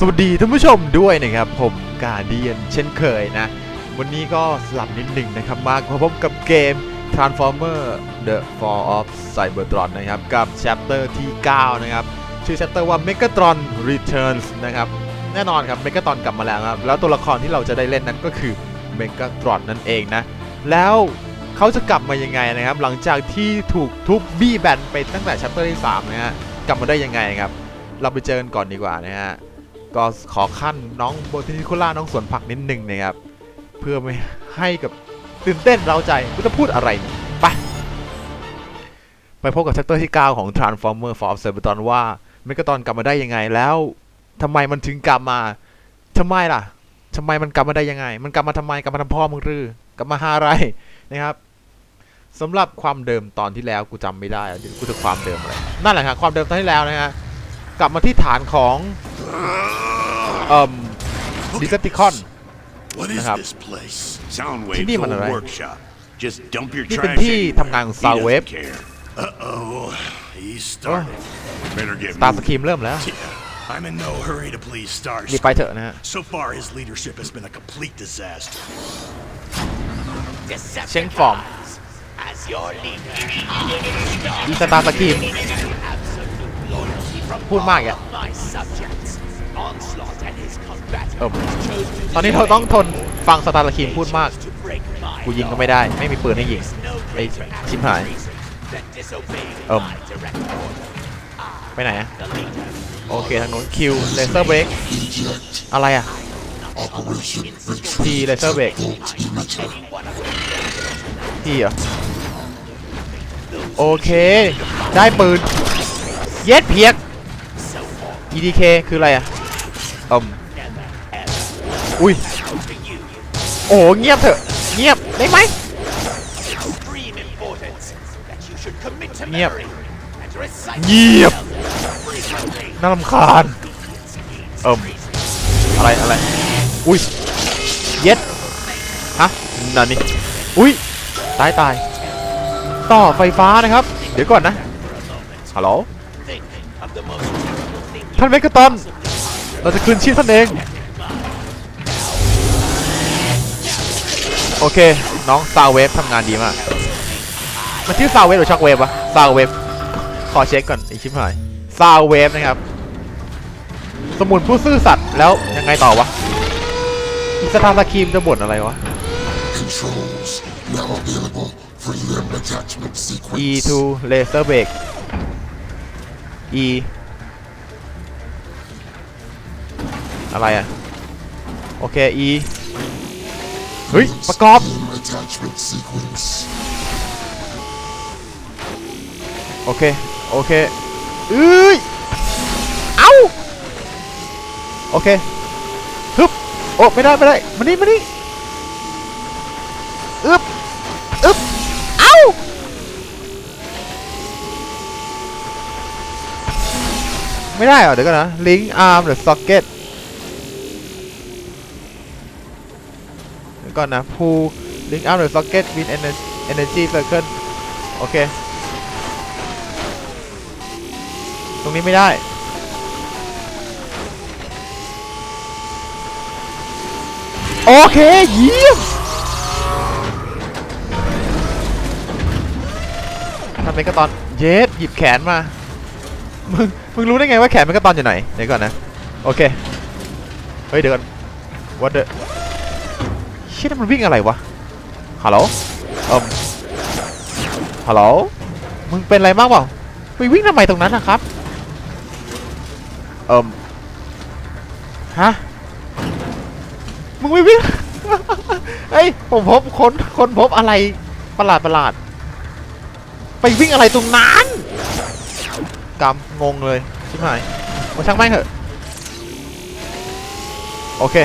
สวัสดีท่านผู้ชมด้วยนะครับ ผมกาเดียนเช่นเคยนะ วันนี้ก็สลับนิดหนึ่งนะครับมาพบกับเกม Transformer The Fall of Cybertron นะครับ กับ chapter ที่ 9 นะครับ ชื่อ chapter ว่า Megatron Returns นะครับ แน่นอนครับ Megatron กลับมาแล้วครับ แล้วตัวละครที่เราจะได้เล่นนั้นก็คือ Megatron นั่นเองนะ แล้วเขาจะกลับมายังไงนะครับ หลังจากที่ถูกทุบบี้แบนไปตั้งแต่ chapter ที่ 3 นะฮะกลับมาได้ยังไงครับเราไปเจอกันก่อนดีกว่านะฮะ ก็ขอขั้นน้องโบทินิโคล่าน้องสวนผักนิดนึงนะครับ เพื่อไม่ให้กับตื่นเต้นเราใจกูจะพูดอะไรไปไปพบกับแชปเตอร์ที่ 9 ของ Transformer for Cybertron ว่าเมกาตอนกลับมาได้ยังไงแล้วทำไมมันถึงกลับมาทำไมล่ะทำไมมันกลับมาได้ยังไง มันกลับมาทำไมกลับมาทำพ่อมึงรือกลับมาหาอะไรนะครับสำหรับความเดิมตอนที่แล้วกูจำไม่ได้กูจะความเดิมอะไรนั่นแหละครับความเดิมตอนที่แล้วนะฮะกลับมาที่ฐานของ เอ่อดิสติคอน What is Nahab. this place? ที่ Soundwave's นี่มัน old อะไร workshop. Just dump your นี่เป็น trash ที่ anywhere. ทำงานของ He Soundwave doesn't care. Uh-oh. He started. Better get ตาส moving. ครีมเริ่มแล้ว Yeah, I'm in no hurry to please Star รีบไปเถอะนะฮะ So far, his leadership has been a complete disaster. เช็งฟอร์ม As your leader, อีสตาร์สครีม absolute loyalty from พูดมากอ่ะ เออ chose to ตอนนี้เราต้องทนฟังสตาร์สครีมพูดมาก to break my กูยิงก็ไม่ได้ ไม่มีปืนให้ยิง no ไอ้ greater act ชิบ of หาย treason than disobeying Um. my direct order. ไปไหนอะ The leader โอเค ทางโน้นคิวเลเซอร์เบรกอะไรอะทีเลเซอร์เบรกทีเหรอโอเค ได้ปืน เย็ดเพียก EDK คืออะไรอะ อืมอุ้ย โอ้เงียบเถอะ เงียบได้ไหม extreme importance that you should commit to Yep. memory and recite เงียบ น่ารำคาญ เอิมอะไรอะไร อุ้ย เย็ด ฮะนั่นนี่ อุ้ย ตายตาย ต่อไฟฟ้านะครับ เดี๋ยวก่อนนะ ฮัลโหล ท่านเมกาตอน เราจะคืนชีพท่านเอง โอเค น้องซาวเวฟทำงานดีมาก มันชื่อซาวเวฟหรือช็อคเวฟวะซาวเวฟขอเช็คก่อนไอชิบหายซาวเวฟนะครับ สมุนผู้ซื่อสัตย์แล้วยังไงต่อวะอีสตาร์สครีมจะบ่นอะไรวะ Controls now available for limb attachment sequence. E to laser break E อะไรอะโอเค E เฮ้ย ประกอบ Limb attachment sequence. โอเค โอเคเอ้ย เอ้า โอเคฮึบโอ้ ไม่ได้ ไม่ได้ มานี่มานี่อึบอึบเอ้า ไม่ได้เหรอ เดี๋ยวก่อนนะ ลิงก์อาร์มหรือซ็อกเก็ต ก่อนนะพูลิงก์อาร์มหรือซ็อกเก็ตวินเอเนจีเซอร์เคิลโอเค ตรงนี้ไม่ได้โอเคเยี่ยมทำเมกระตอนเยสหยิบแขนมา มึง มึงรู้ได้ไงว่าแขนเมกระตอนอยู่ไหน เดี๋ยวก่อนนะ โอเค เฮ้ยเดี๋ยวก่อน what the ชี่ยนั่นมันวิ่งอะไรวะฮัลโหลเอ่มฮัลโหลมึงเป็นอะไรมากเปล่าไปวิ่งทำไมตรงนั้นนะครับเอิมฮะมึงไม่วิ่งเฮ้ยผมพบคนคนพบอะไรประหลาดประหลาด ไปวิ่งอะไรตรงนั้นกำงงเลยชิบหายมาช่างแม่เถอะโอเค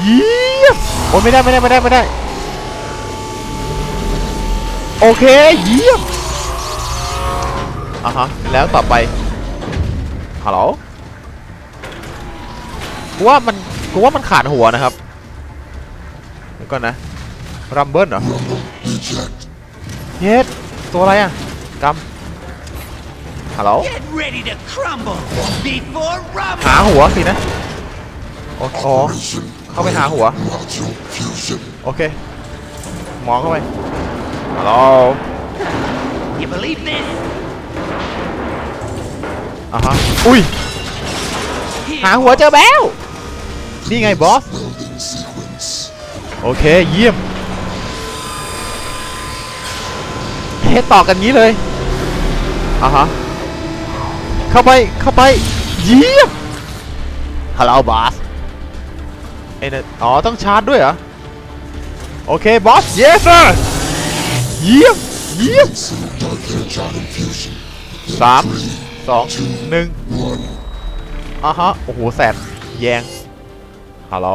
ยี่ยมโอ้ยไม่ได้ไม่ได้ไม่ได้ไม่ได้ โอเคเยี่ยมอะฮะ แล้วต่อไปฮัลโหลกูว่ามันกูว่ามันขาดหัวนะครับเดี๋ยวก่อนนะรัมเบิลเหรอ Eject. เย็ดตัวอะไรอะกำฮัลโหล Get ready to crumble before Rum หาหัวสินะ โอ้โห Operation เข้าไปหาหัว Module Fusion. โอเค มองเข้าไปฮัลโหล You believe this? อะฮะ อุ้ย หาหัวเจอแบ้วนี่ไงบอส Welding sequence. โอเค เยี่ยมเฮ้ต่อกันงี้เลยอะฮะ เข้าไป เข้าไป เยี่ยมฮัลโหลบอส เอ้ยเนี่ยอ๋อ ต้องชาร์จด้วยเหรอ โอเค บอส yes sir เยี่ยมเยี่ยม Instant Dark Energon infusion. สามสองหนึ่ง One. อะฮะ โอ้โห แสบแยงฮัลโหล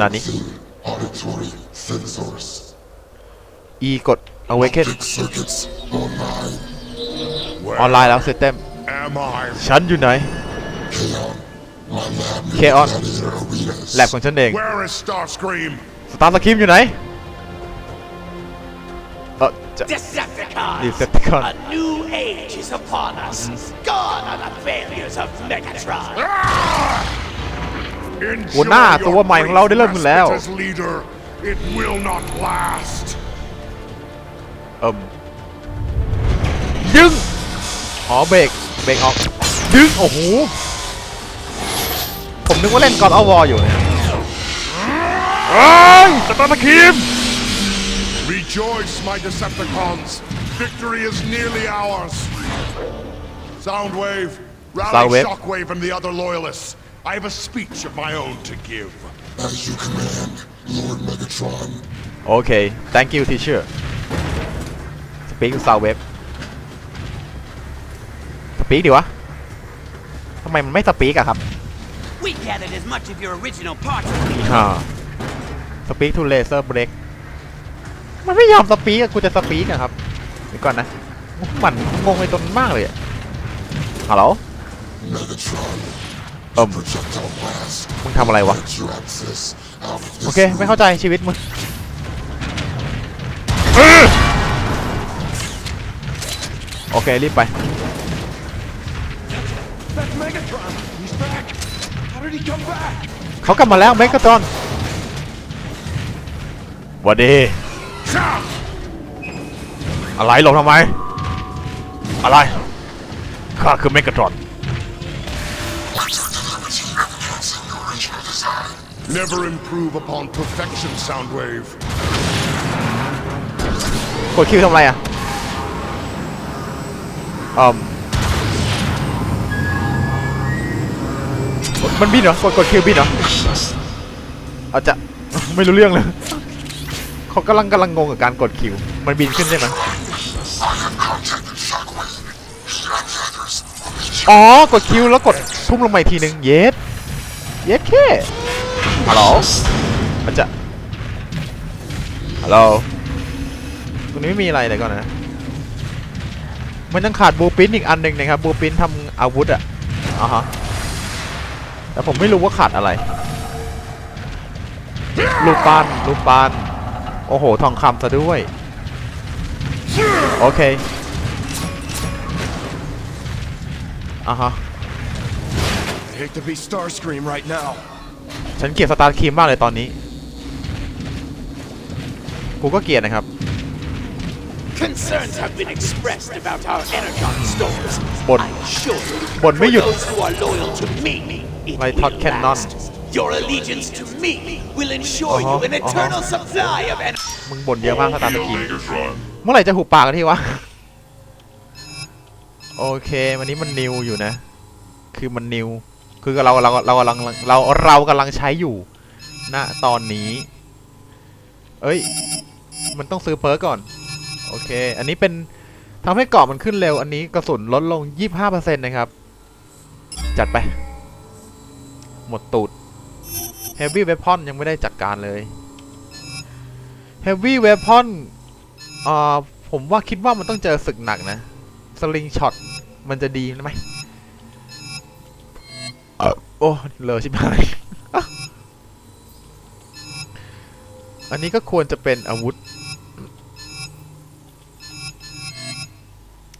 Nani? Theme, Auditory sensors. E กด awaken Optic circuits online. ออนไลน์แล้ว system Am I? ฉันอยู่ไหน Chaos. My lab Chaos. gladiator arenas. แลบของฉันเอง Where is Starscream? สตาร์สครีมอยู่ไหน เออจะ Decepticons! Decepticon. A new age is upon us. Gone are the failures of Megatron. Enjoy หัวหน้า your ตัวใหม่ของเราได้เริ่มขึ้นแล้ว respite as leader. It will not last. เอิมดึงอ๋อเบรก เบรกออก ดึง โอ้โห ผมนึกว่าเล่นกอดอวออยู่เนี่ยเอ้ยสตาร์สครีม Rejoice, my Decepticons. Victory is nearly ours. Soundwave, rally Soundwave. Shockwave and the other loyalists. I have a speech of my own to give. As you command, Lord Megatron. โอเค thank you teacher speak to sound wave speak ดิวะทำไมมันไม่สปีกอะครับ We gathered as much of your original parts ฮ่า speak to laser break มันไม่ยอมสปีกอะกูจะสปีกอะครับเดี๋ยวก่อนนะมันงงไอ้ตนมากเลยอะฮัลโหล Megatron. Um. Projectile blast. มึงทำอะไรวะ Grant you access out of โอ this เค ไม่เข้าใจชีวิตมึงโอเค รีบไป เขากลับมาแล้วเมกาตอนหวัสดี Shout! อะไรหลงทำไม อะไร ข้าคือเมกาตรอน Never improve upon perfection, Soundwave. กดคิวทำอะไรอะอืม มันบินเหรอกดกดคิวบินเหรออาจจะไม่รู้เรื่องเลยเขากำลังกำลังงงกับการกดคิว มันบินขึ้นใช่ไหมอ๋อกดคิวแล้วกดทุ่มลงมาอีกทีหนึ่งเยสเยสแค่ฮัลโหลอาจจะฮัลโหลตรงนี้ไม่มีอะไรเลยก่อนนะมันยังขาดบูปินอีกอันหนึ่งนะครับบูปินทำอาวุธอะอะฮะ แต่ผมไม่รู้ว่าขาดอะไรลูกปั้นลูกปั้นโอ้โห ทองคำซะด้วย โอเคอะฮะ I hate to be Starscream right now. ฉันเกลียดสตาร์ครีมมากเลยตอนนี้ กูก็เกลียดนะครับ Concerns have been expressed about our energon stores. Bon- I assure you, Bon for mới giật. those who are loyal to me, it Mày will thật khen non. last. Your allegiance to me will ensure Uh-huh, you an uh-huh. eternal supply of energy. มึงบ่นเยอะมากสตาร์ครีมเมื่อไหร่จะหุบปากกันทีวะ โอเควันนี้มันนิวอยู่นะ คือมันนิว คือเราเราเรากำลังเราเรากำลังใช้อยู่ณตอนนี้ เอ้ย มันต้องซื้อเพิร์กก่อน โอเค อันนี้เป็นทำให้เกาะมันขึ้นเร็ว อันนี้กระสุนลดลง 25%นะครับ จัดไป หมดตูด Heavy Weapon ยังไม่ได้จัดการเลย Heavy Weapon อ่าผมว่าคิดว่ามันต้องเจอศึกหนักนะ สลิงช็อตมันจะดีไหมโอ้เลอชิบหาย อันนี้ก็ควรจะเป็นอาวุธ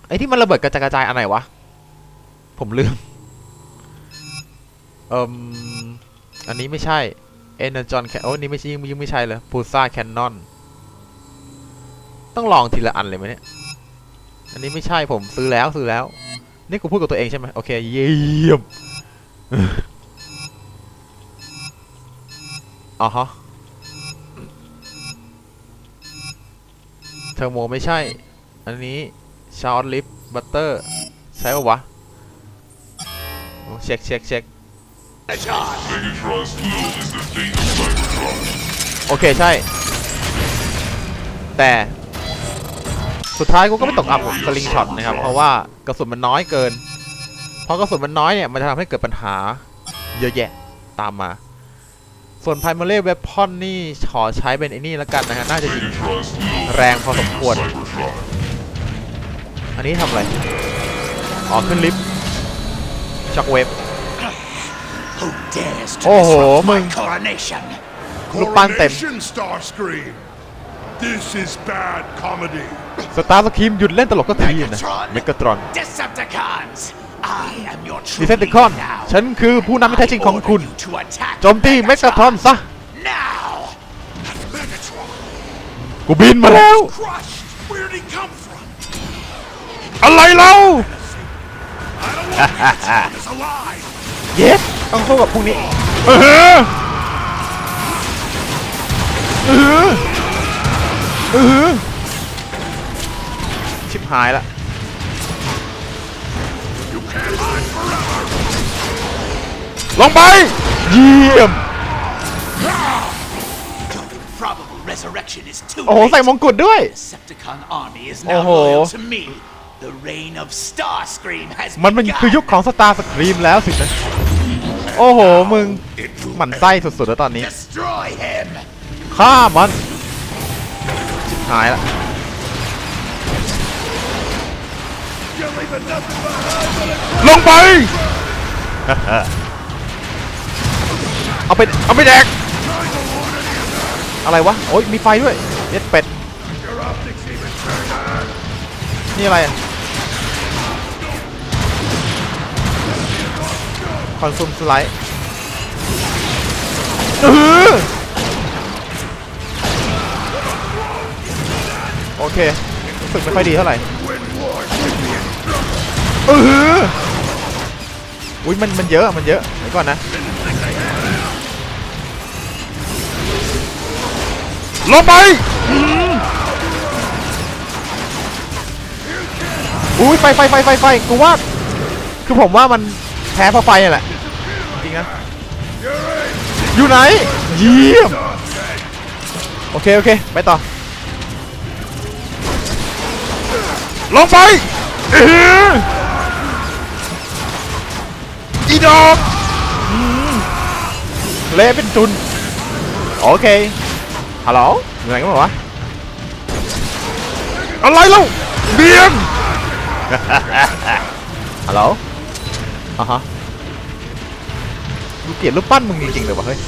ไอ้ที่มันระเบิดกระจายกระจายอันไหนวะ ผมลืม เอิมอันนี้ไม่ใช่เอเนจอนแคโอ้นี่ไม่ใช่ยิ่งยิ่งไม่ใช่เลยพูซ่าแคนนอนต้องลองทีละอันเลยไหมเนี่ย อันนี้ไม่ใช่ผมซื้อแล้วซื้อแล้ว นี่กูพูดกับตัวเองใช่ไหมโอเค เยี่ยมอ๋อฮะเทอร์โมไม่ใช่ อันนี้ชาร์ลลิฟบัตเตอร์ ใช่ปะวะโอ้เช็คเช็คเช็ค โอเคใช่ แต่ สุดท้ายกูก็ไม่ตกอับสลิงช็อตนะครับ เพราะว่ากระสุนมันน้อยเกิน เพราะกระสุนมันน้อยเนี่ย มันจะทำให้เกิดปัญหาเยอะแยะตามมา ส่วน primary weapon นี่ขอใช้เป็นไอ้นี่แล้วกันนะฮะ น่าจะยิงแรงพอสมควร อันนี้ทำอะไร อ๋อ ขึ้นลิฟต์ช็อคเวฟ Who dares to Oh, disrupt my my- coronation? ลูกปั้นเต็ม Coronation Starscream! This is bad comedy. สตาร์สครีมหยุดเล่นตลกก็ทีนะเมก a ตรอน Decepticons! I am your true ดิเซนติคอน leader now. ฉันคือผู้นำที่แท้จริงของคุณ I order you to attack โจมตีเมก a ตรอนซะ Now! Megatron! กูบินมาแล้ว Crushed! Where did he come from? อะไรเล่า เยสต้องสู้กับพวกนี้เออเออเออชิบหายละ You can't hide forever! ลงไป เยี่ยม Your improbable resurrection is too โอ้โห ใส่ late. มงกุฎด้วย Decepticon army is Oh. now loyal to me. The reign of Starscream has มันมัน begun. คือยุคของสตาร์สครีมแล้วสินะ โอ้โห มึงหมันไส้สุดๆแล้วตอนนี้ฆ่ามันชิบหายละลงไป เอาไป เอาไปแดก อะไรวะ โอ้ยมีไฟด้วยเย็ดเป็ด นี่อะไรอะ คอนซูมสไลด์โอเครู้สึกไม่ค่อยดีเท่าไหร่เอออุ้ยมันมันเยอะมันเยอะเดี๋ยวก่อนนะลงไปอุ้ยไฟไฟไฟไฟไฟกูว่าคือผมว่ามันแพ้เพราะไฟนั่แหละ จริงนะอยู่ไหน เยี่ยม โอเค โอเค ไปต่อ ลงไปอีดอกเละเป็นจุน โอเค ฮัลโหลอยู่ไหนกันวะอะไรเล่าเบียงฮัลโหลอะฮะ กูเกลียดรูปปั้นมึงจริงๆเลยวะเฮ้ย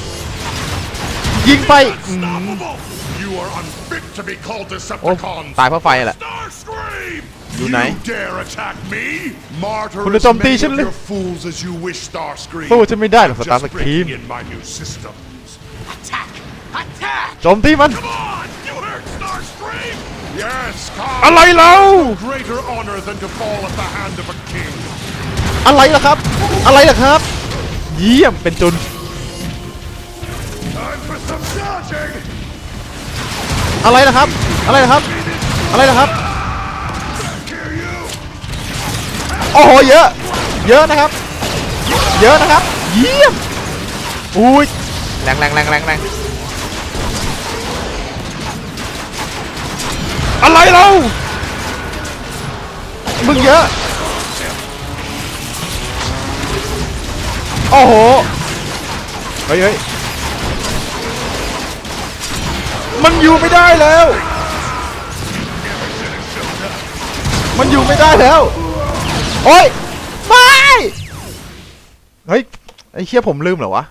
ยิงไปอืม Unstoppable! You are unfit to be called โอ้ Decepticons! ตายเพราะไฟแหละ Starscream! You You know. dare attack me? Martyr คุณ as จะโจมตี many ฉัน of เลย your fools as you wish, Starscream. สู้ฉันไม่ได้หรอก I'm สตาร์ just สครีม breaking in my new systems. Attack! Attack! โจมตีมัน Come on! You heard Starscream? Yes, come! อะไรเล่า Greater honor than to fall at the hand of a king. อะไรล่ะครับ อะไรล่ะครับ เยี่ยมเป็นจุน อะไรล่ะครับ อะไรล่ะครับ อะไรล่ะครับ โอ้โหเยอะ เยอะนะครับ เยอะนะครับ เยี่ยม อุ้ยแรงแรงแรงแรงแรงอะไรเรา มึงเยอะ โอ้โห เฮ้ยเฮ้ยมันอยู่ไม่ได้แล้ว มันอยู่ไม่ได้แล้ว โอ้ย ไม่ เฮ้ย ไอ้เชี่ยผมลืมเหรอวะ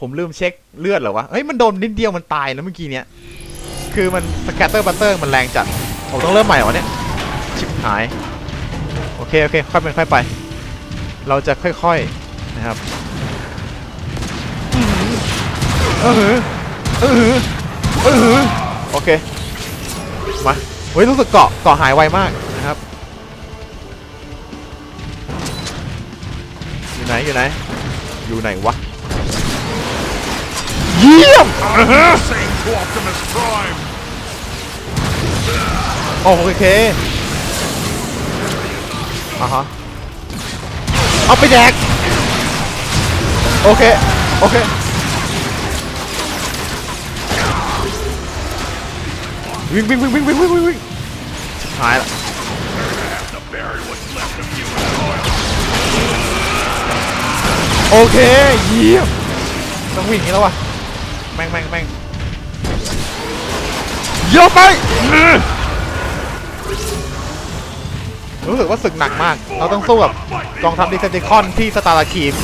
ผมลืมเช็คเลือดเหรอวะ เฮ้ย มันโดนนิดเดียวมันตายแล้วเมื่อกี้เนี้ย คือมันสแกตเตอร์บัตเตอร์มันแรงจัด ผมต้องเริ่มใหม่วะเนี่ย ชิบหาย โอเค โอเค ค่อยเป็นค่อยไป เราจะค่อยๆนะครับเออหือเออหือเออหือโอเค มา เฮ้ย รู้สึกเกาะเกาะหายไวมากนะครับ อยู่ไหน อยู่ไหน อยู่ไหนวะ เยี่ยม Same to Optimus Prime. โอเค อ่ฮะเอาไปแดกโอเค โอเค วิ่งวิ่งวิ่งวิ่งวิ่งวิ่งวิ่งหายละโอเคเยี่ยมต้องวิ่งอย่นี้แล้ววะแม่งแม่งแม่งเยอะไป รู้สึกว่าศึกหนักมาก เราต้องสู้กับกองทัพดิเซนคอนที่สตาร์คีม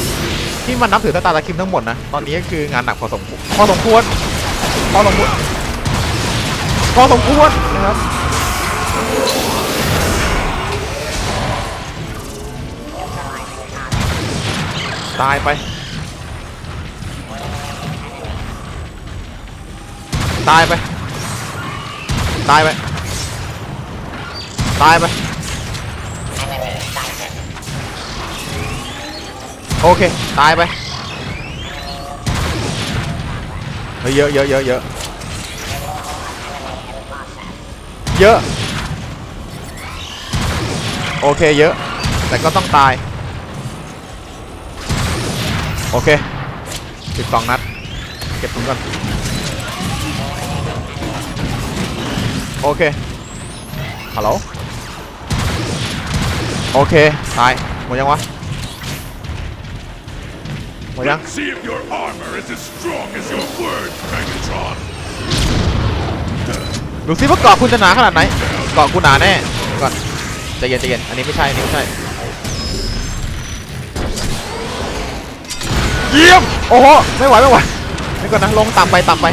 ที่มันนับถือสตาร์คีมทั้งหมดนะ ตอนนี้ก็คืองานหนักพอสมควรพอสมควรพอสมควรพอสมควรนะครับ ตายไป ตายไป ตายไป ตายไป โอเค ตายไป เฮ้ยเยอะเยอะเยอะเยอะเยอะ โอเคเยอะ แต่ก็ต้องตาย โอเคสิบสองนัด เก็บถุงก่อน โอเค ฮัลโหล โอเค ตาย หมดยังวะ หมดยัง Let's see if your armor is as strong as your words, Megatron. ดูซิว่าเกาะคุณจะหนาขนาดไหน เกาะกูหนาแน่เดี๋ยวก่อนใจเย็นใจเย็น อันนี้ไม่ใช่อันนี้ไม่ใช่ เยี่ยม โอ้โห ไม่ไหวไม่ไหวนี่ก่อนนะ ลงต่ำไปต่ำไป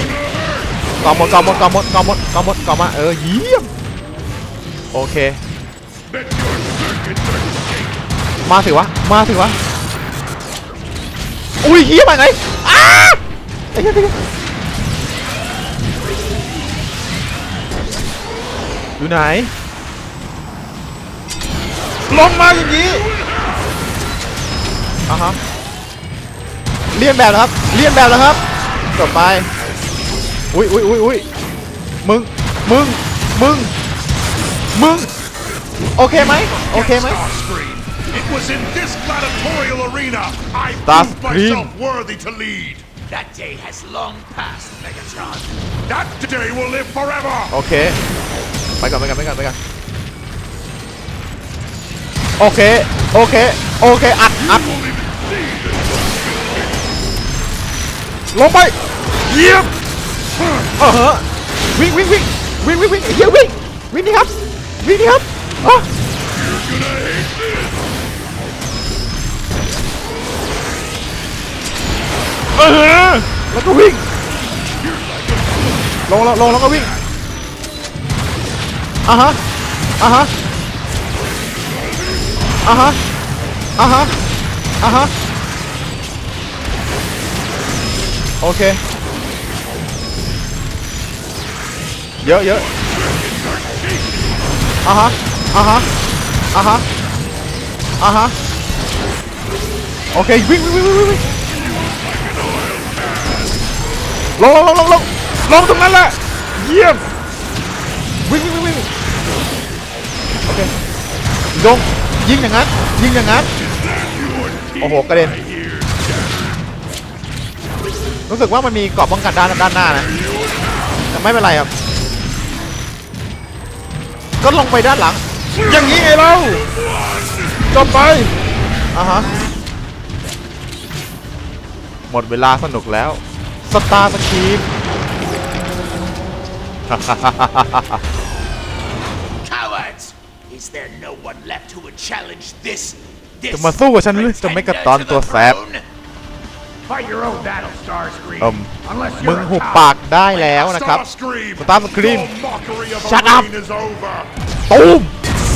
เกาะหมดเกาะหมดเกาะหมดเกาะหมดเกาะหมดเกาะมา เออ เยี่ยม โอเค Bet your circuits are shaking. มาสิวะ มาสิวะ อุ้ยเฮียไปไหนอ้าไอ้เหี้ยไอ้เหี้ยอยู่ไหน ลงมาอย่างนี้อะฮะเลียนแบบนะครับ เลียนแบบนะครับจบไป อุ้ยอุ้ยอุ้ยอุ้ยมึง มึง มึง มึง โอเคไหมโอเคไหม Starscream. It was in this gladiatorial arena I das proved Cream. myself worthy to lead. That day has long passed, Megatron. That day will live forever. Okay. Mega, mega, mega, mega. Okay, okay, okay, up, up. ลงไปเยี่ยมเออเหอะวิ่งวิ่งวิ่งวิ่งวิ่งวิ่งเฮียวิ่งวิ่งดิครับวิ่งดิครับอ๋อ ออแล้วก็วิ่ง ลงแล้วลงแล้วก็วิ่งอะฮะอะฮะอะฮะอะฮะอะฮะโอเค เยอะเยอะอะฮะอะฮะอะฮะอะฮะโอเควิ่งวิ่งวิ่งวิ่ง ลงลงลงลงลงลงตรงนั้นแหละเยี่ยมวิ่งวิ่งวิ่งวิ่งโอเคลงยิงอย่างนั้นยิงอย่างนั้นโอ้โหกระเด็นรู้สึกว่ามันมีเกราะป้องกันด้านด้านหน้านะแต่ไม่เป็นไรครับ ก็ลงไปด้านหลัง อย่างนี้ไงเราจบไปอะฮะหมดเวลาสนุกแล้วสตาร์ส กีม Cowards! Is there no one left who would challenge this? This จะมาสู้กับฉันหรือจะไม่กระตอนตัวแสบ Fight your own battle, Starscream. เอิ่ม Unless มึ you're ง a หุบ coward. ปากได้แล้วนะครับ Starscream. Starscream. No mockery of Shut a up. reign is over. ตูม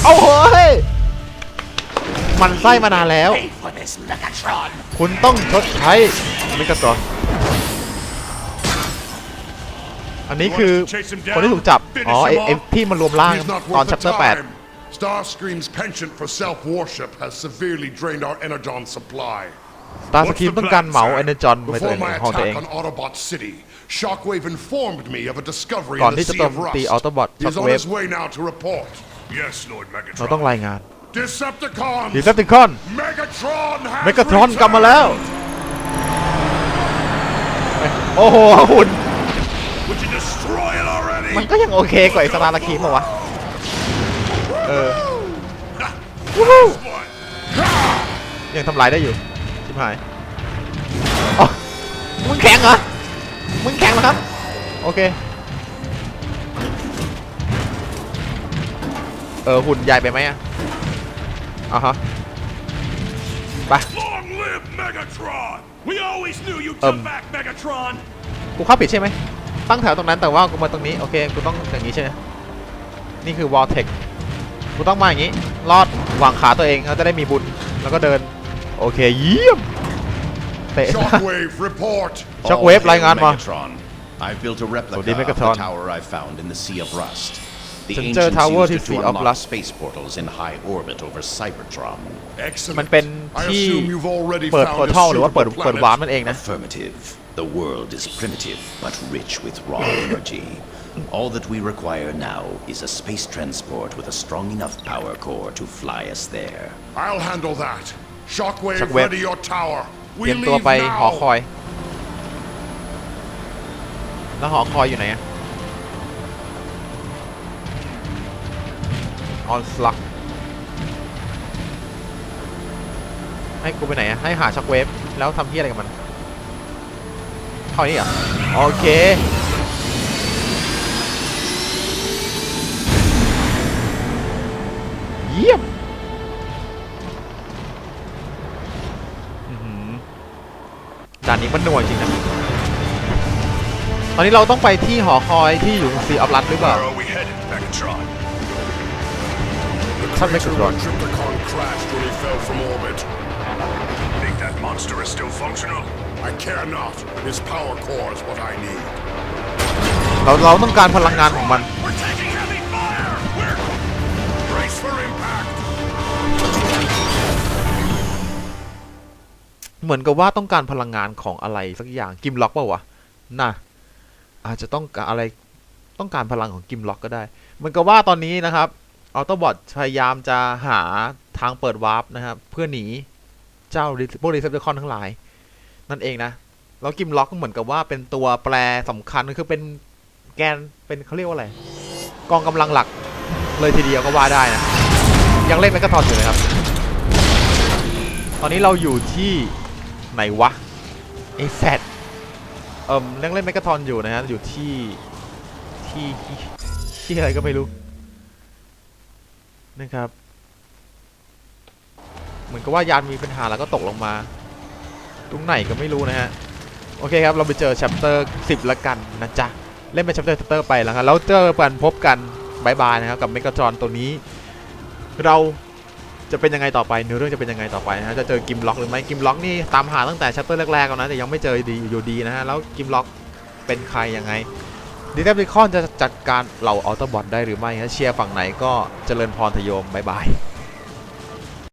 เอาเฮ้ย มันไส้มานานแล้ว Pay for this, Megatron! คุณต้องชดใช้เมกาตรอน อันนี้คือคนที่ถูกจับ อ๋อไอ้ไอ้ที่มันรวมร่าง He's not ตอน worth ชัป the เตอร์ time. Starscream's penchant for self-worship has severely drained our energon supply. 8ตาสกีมต้องการเหมาเอเนจอนไปตัวเอ Before ง my ของตัวเอง attack on Autobot City, Shockwave informed me of a discovery ก่อน in ที่ the จะ Sea โจ of ม Rust. ตี Autobot He's on Shockwave his way now to report. Yes, Lord เราต้อง Megatron. รายงาน Decepticons! ดีเซปติคอน Megatron has เมกาทรอนกลับมาแล้ว โอ้โหหุ่น มันก็ยังโอเคกว่าไอ้สตาร์ลาคีมป่าวะ เออวู้ฮู้ One. ยังทำลายได้อยู่ ชิบหายอ๋อมึงแข็งเหรอ มึงแข็งเหรอครับ โอเค เออ หุ่นใหญ่ไปไหมอะอะฮะไป Long live Megatron! We always knew you Um. took back Megatron! กูเข้าผิดใช่ไหม ตั้งแถวตรงนั้นแต่ว่ากูมาตรงนี้โอเคกูต้องอย่างนี้ใช่ไหมนี่คือ wall tech กูต้องมาอย่างนี้รอดวางขาตัวเองแล้วจะได้มีบุญแล้วก็เดินโอเคเยี่ยมเตะ Shockwave, report! Shockwave All hail รายงานมา Megatron. I've built a replica Saudi of the Megatron. tower I found in the Sea of Rust. The ฉันเจอ ancients tower used ที่ it to Sea of unlock Rust space portals in high orbit over Cybertron. Excellent. มันเป็น I ที่ assume you've already เปิด found พอ a ร์ทัลหรือว่าเปิด suitable เปิด planet. วาร์ปนั่นเองนะ Affirmative. The world is primitive, but rich with raw energy. All that we require now is a space transport with a strong enough power core to fly us there. I'll handle that. Shockwave, Shockwave. ready your tower. เต We รียมตัว leave ไปหอค now. อย แล้วหอคอยอยู่ไหนอะ ออนสลักให้กูไปไหนอะให้หาช็อคเวฟแล้วทำที่อะไรกับมันเท่านี้เหรอโอเคเยี่ยมอื้อหือด่านนี้มันหน่วยจริงนะ ตอนนี้เราต้องไปที่หอคอยที่อยู่ซีออฟรัดหรือเปล่า Where are we headed, Megatron? The Some crater Megatron. on Trypticon crashed when he fell from orbit. Think that monster is still functional? I care not. His power core is what I need. เราเราต้องการพลังงานของมัน We're taking heavy fire! We're... Brace for impact. เหมือนกับว่าต้องการพลังงานของอะไรสักอย่างกิมล็อกเปล่าวะน่ะอาจจะต้องการอะไรต้องการพลังของกิมล็อกก็ได้ เหมือนกับว่าตอนนี้นะครับ ออโตบอทพยายามจะหาทางเปิดวาร์ปนะครับ เพื่อหนีเจ้าพวกรีเซปเตอร์คอนทั้งหลาย นั่นเองนะ แล้วกิมล็อกก็เหมือนกับว่าเป็นตัวแปรสำคัญคือเป็นแกนเป็นเขาเรียกว่าอะไร กองกำลังหลักเลยทีเดียวก็ว่าได้นะ ยังเล่นแมกกาทอนอยู่นะครับ ตอนนี้เราอยู่ที่ไหนวะไอแซดเอิมยังเล่นแมกกาทอนอยู่นะฮะอยู่ที่ที่ที่อะไรก็ไม่รู้ นะครับ เหมือนกับว่ายานมีปัญหาแล้วก็ตกลงมา ตรงไหนก็ไม่รู้นะฮะ โอเคครับ เราไปเจอ chapter 10ละกันนะจ๊ะ เล่นเป็น chapter chapter ไปแล้วครับแล้วเจอกันพบกันบายบายนะครับกับเมกาจอนตัวนี้ เราจะเป็นยังไงต่อไปเนื้อเรื่องจะเป็นยังไงต่อไปนะฮะจะเจอกิมล็อกหรือไม่กิมล็อกนี่ตามหาตั้งแต่ chapter แรกๆแล้วนะแต่ยังไม่เจอดีอยู่ดีนะฮะแล้วกิมล็อกเป็นใครยังไง ดีเทปลิคอนจะจัดการเหล่าออโตบอทได้หรือไม่ฮะเชียร์ฝั่งไหนก็เจริญพรทยมบายบาย